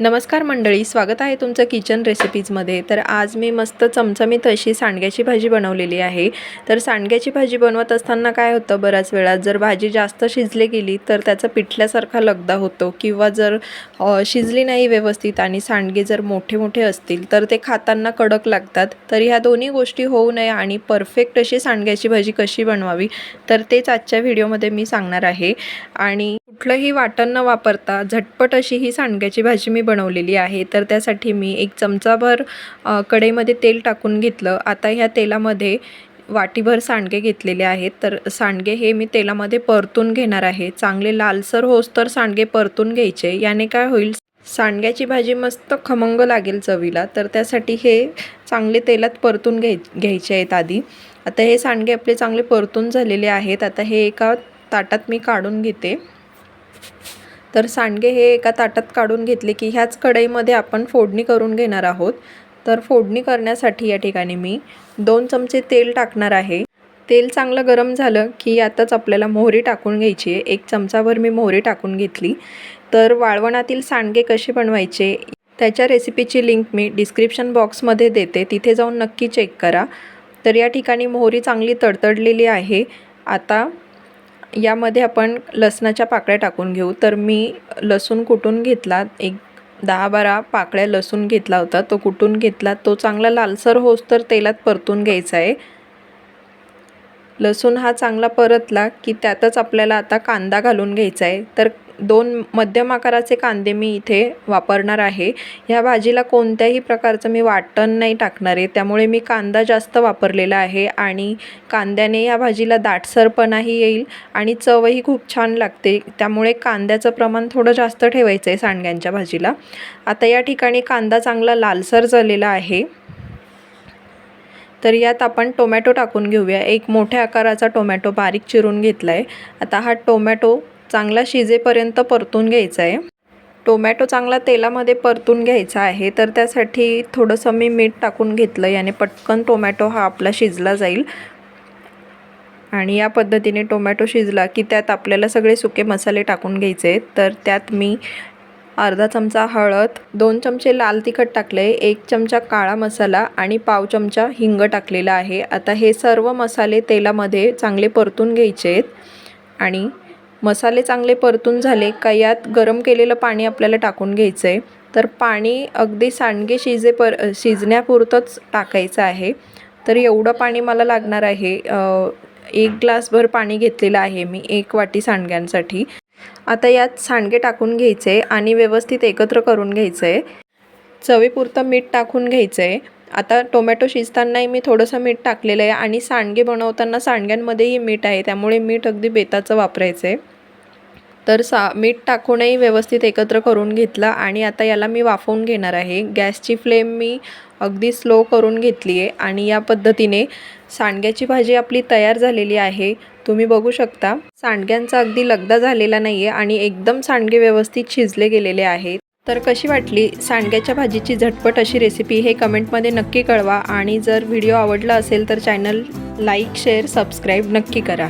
नमस्कार मंडळी स्वागत आहे तुमचं किचन रेसिपीजमध्ये. तर आज मी मस्त चमचमीत अशी सांडग्याची भाजी बनवलेली आहे. तर सांडग्याची भाजी बनवत असताना काय होतं बऱ्याच वेळा जर भाजी जास्त शिजली गेली तर त्याचा पिठल्यासारखा लगदा होतो. किंवा जर शिजली नाही व्यवस्थित आणि सांडगे जर मोठे मोठे असतील तर ते खाताना कडक लागतात. तर ह्या दोन्ही गोष्टी होऊ नये आणि परफेक्ट अशी सांडग्याची भाजी कशी बनवावी तर तेच आजच्या व्हिडिओमध्ये मी सांगणार आहे. आणि कुठलंही वाटण न वापरता झटपट अशी ही सांडग्याची भाजी मी बनवलेली आहे. तर त्यासाठी मी एक चमचाभर कढईमध्ये तेल टाकून घेतलं. आता ह्या तेलामध्ये वाटीभर सांडगे घेतलेले आहेत. तर सांडगे हे मी तेलामध्ये परतून घेणार आहे. चांगले लालसर होस तर सांडगे परतून घ्यायचे. याने काय होईल सांडग्याची भाजी मस्त खमंग लागेल चवीला. तर त्यासाठी हे चांगले तेलात परतून घ्याय घ्यायचे आहेत आधी. आता हे सांडगे आपले चांगले परतून झालेले आहेत. आता हे एका ताटात मी काढून घेते. तर सांडगे हे एका ताटात काढून घेतले की ह्याच कढईमध्ये आपण फोडणी करून घेणार आहोत. तर फोडणी करण्यासाठी या ठिकाणी मी दोन चमचे तेल टाकणार आहे. तेल चांगलं गरम झालं की आताच आपल्याला मोहरी टाकून घ्यायची आहे. एक चमचाभर मी मोहरी टाकून घेतली. तर वाळवणातील सांडगे कसे बनवायचे त्याच्या रेसिपीची लिंक मी डिस्क्रिप्शन बॉक्समध्ये देते. तिथे जाऊन नक्की चेक करा. तर या ठिकाणी मोहरी चांगली तडतडलेली आहे. आता यामध्ये आपण लसणाच्या पाकळ्या टाकून घेऊ. तर मी लसूण कुटून घेतला. एक दहा बारा पाकळ्या लसूण घेतला होता. तो कुटून घेतला. तो चांगला लालसर होस तर तेलात परतून घ्यायचा आहे. लसूण हा चांगला परतला की त्यातच आपल्याला आता कांदा घालून घ्यायचा आहे. तर दोन मध्यम आकाराचे कांदे मी इथे वापरणार आहे. ह्या भाजीला कोणत्याही प्रकारचं मी वाटण नाही टाकणार आहे. त्यामुळे मी कांदा जास्त वापरलेला आहे आणि कांद्याने या भाजीला दाटसरपणाही येईल आणि चवही खूप छान लागते. त्यामुळे कांद्याचं प्रमाण थोडं जास्त ठेवायचं आहे सांडग्यांच्या भाजीला. आता या ठिकाणी कांदा चांगला लालसर झालेला आहे. तर यात आपण टोमॅटो टाकून घेऊया. एक मोठ्या आकाराचा टोमॅटो बारीक चिरून घेतला आहे आता हा टोमॅटो चांगला शिजेपर्यंत परतून घ्यायचा आहे टोमॅटो चांगला तेलामध्ये परतून घ्यायचा आहे तर त्यासाठी थोडंसं मी मीठ टाकून घेतलं याने पटकन टोमॅटो हा आपला शिजला जाईल. आणि या पद्धतीने टोमॅटो शिजला की त्यात आपल्याला सगळे सुके मसाले टाकून घ्यायचे आहेत. तर त्यात मी अर्धा चमचा हळद दोन चमचे लाल तिखट टाकले एक चमचा काळा मसाला आणि पाव चमचा हिंग टाकलेला आहे. आता हे सर्व मसाले तेलामध्ये चांगले परतून घ्यायचे आहेत. आणि मसाले चांगले परतून झाले का यात गरम केलेलं पाणी आपल्याला टाकून घ्यायचं आहे तर पाणी अगदी सांडगे शिजे पर शिजण्यापुरतंच टाकायचं आहे. तर एवढं पाणी मला लागणार आहे. एक ग्लासभर पाणी घेतलेलं आहे मी एक वाटी सांडग्यांसाठी. आता यात सांडगे टाकून घ्यायचे आणि व्यवस्थित एकत्र करून घ्यायचं. आहे चवीपुरतं मीठ टाकून घ्यायचं. आहे आता टोमॅटो शिजतानाही मी थोडंसं मीठ टाकलेलं आहे आणि सांडगे बनवताना सांडग्यांमध्येही मीठ आहे त्यामुळे मीठ अगदी बेताचं वापरायचं. आहे तर सा मीठ टाकूनही व्यवस्थित एकत्र करून घेतलं आणि आता याला मी वाफवून घेणार आहे. गॅसची फ्लेम मी अगदी स्लो करून घेतली आहे आणि या पद्धतीने सांडग्याची भाजी आपली तयार झालेली आहे. तुम्ही बघू शकता सांडग्यांचा अगदी लगदा झालेला नाही आहे आणि एकदम सांडगे व्यवस्थित शिजले गेलेले आहेत. तर कशी वाटली सांडग्याच्या भाजीची झटपट अशी रेसिपी हे कमेंटमध्ये नक्की कळवा आणि जर व्हिडिओ आवडला असेल तर चॅनल लाईक शेअर सबस्क्राईब नक्की करा.